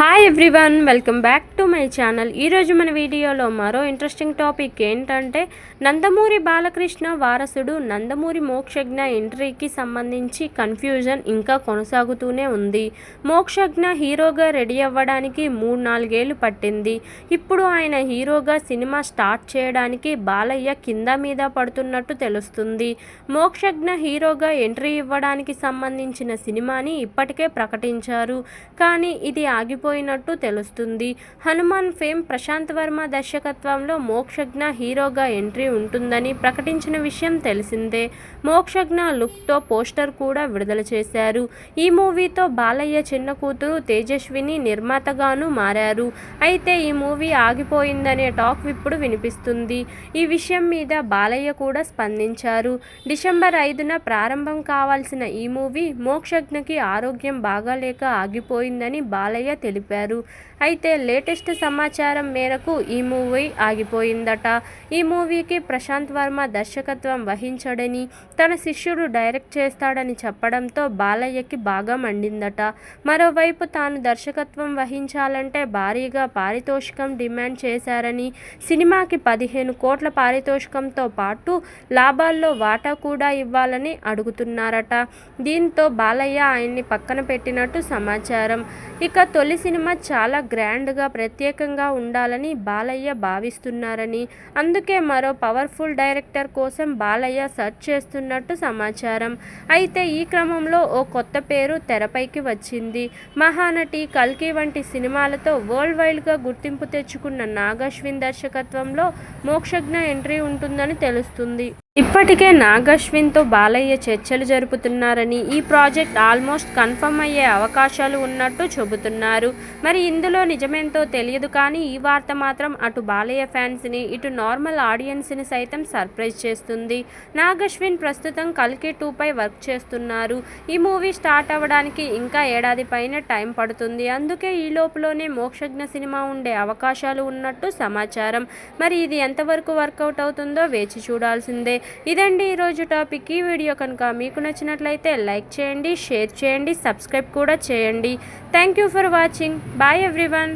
Hi. Hi everyone welcome back to my channel ఈరోజు మన వీడియోలో మరో ఇంట్రెస్టింగ్ టాపిక్ ఏంటంటే నందమూరి బాలకృష్ణ వారసుడు నందమూరి మోక్షజ్ఞ ఎంట్రీకి సంబంధించి కన్ఫ్యూజన్ ఇంకా కొనసాగుతూనే ఉంది. మోక్షజ్ఞ హీరోగా రెడీ అవ్వడానికి మూడు నాలుగేళ్ళు పట్టింది. ఇప్పుడు ఆయన హీరోగా సినిమా స్టార్ట్ చేయడానికి బాలయ్య కింద మీద పడుతున్నట్టు తెలుస్తుంది. మోక్షజ్ఞ హీరోగా ఎంట్రీ ఇవ్వడానికి సంబంధించిన సినిమాని ఇప్పటికే ప్రకటించారు. కానీ ఇది ఆగిపోయిన చేసినట్టు తెలుస్తుంది. హనుమాన్ ఫేమ్ ప్రశాంత్ వర్మ దర్శకత్వంలో మోక్షజ్ఞ హీరోగా ఎంట్రీ ఉంటుందని ప్రకటించిన విషయం తెలిసిందే. మోక్షజ్ఞ లుక్తో పోస్టర్ కూడా విడుదల చేశారు. ఈ మూవీతో బాలయ్య చిన్న కూతురు తేజస్విని నిర్మాతగాను మారారు. అయితే ఈ మూవీ ఆగిపోయిందనే టాక్ ఇప్పుడు వినిపిస్తుంది. ఈ విషయం మీద బాలయ్య కూడా స్పందించారు. డిసెంబర్ ఐదున ప్రారంభం కావాల్సిన ఈ మూవీ మోక్షజ్ఞకి ఆరోగ్యం బాగాలేక ఆగిపోయిందని బాలయ్య తెలిపారు. అయితే లేటెస్ట్ సమాచారం మేరకు ఈ మూవీ ఆగిపోయిందట. ఈ మూవీకి ప్రశాంత్ వర్మ దర్శకత్వం వహించడని తన శిష్యుడు డైరెక్ట్ చేస్తాడని చెప్పడంతో బాలయ్యకి బాగా మండిందట మరోవైపు తాను దర్శకత్వం వహించాలంటే భారీగా పారితోషికం డిమాండ్ చేశారని సినిమాకి పదిహేను కోట్ల పారితోషికంతో పాటు లాభాల్లో వాటా కూడా ఇవ్వాలని అడుగుతున్నారట. దీంతో బాలయ్య ఆయన్ని పక్కన పెట్టినట్టు సమాచారం. ఇక తొలి సినిమా సినిమా చాలా గ్రాండ్గా ప్రత్యేకంగా ఉండాలని బాలయ్య భావిస్తున్నారని అందుకే మరో పవర్ఫుల్ డైరెక్టర్ కోసం బాలయ్య సెర్చ్ చేస్తున్నట్టు సమాచారం. అయితే ఈ క్రమంలో ఓ కొత్త పేరు తెరపైకి వచ్చింది. మహానటి కల్కి వంటి సినిమాలతో వరల్డ్ వైడ్గా గుర్తింపు తెచ్చుకున్న నాగశ్విన్ దర్శకత్వంలో మోక్షజ్ఞ ఎంట్రీ ఉంటుందని తెలుస్తుంది. ఇప్పటికే నాగశ్విన్తో బాలయ్య చర్చలు జరుపుతున్నారని ఈ ప్రాజెక్ట్ ఆల్మోస్ట్ కన్ఫర్మ్ అయ్యే అవకాశాలు ఉన్నట్టు చెబుతున్నారు. మరి ఇందులో నిజమేంతో తెలియదు కానీ ఈ వార్త మాత్రం అటు బాలయ్య ఫ్యాన్స్ని ఇటు నార్మల్ ఆడియన్స్ని సైతం సర్ప్రైజ్ చేస్తుంది. నాగశ్విన్ ప్రస్తుతం కల్కి టూపై వర్క్ చేస్తున్నారు. ఈ మూవీ స్టార్ట్ అవ్వడానికి ఇంకా ఏడాది పైన టైం పడుతుంది. అందుకే ఈ లోపులోనే మోక్షజ్ఞ సినిమా ఉండే అవకాశాలు ఉన్నట్టు సమాచారం. మరి ఇది ఎంతవరకు వర్కౌట్ అవుతుందో వేచి చూడాల్సిందే. ఇదండి ఈరోజు టాపిక్. ఈ వీడియో కనుక మీకు నచ్చినట్లయితే లైక్ చేయండి షేర్ చేయండి సబ్స్క్రైబ్ కూడా చేయండి. Thank you for watching. Bye everyone.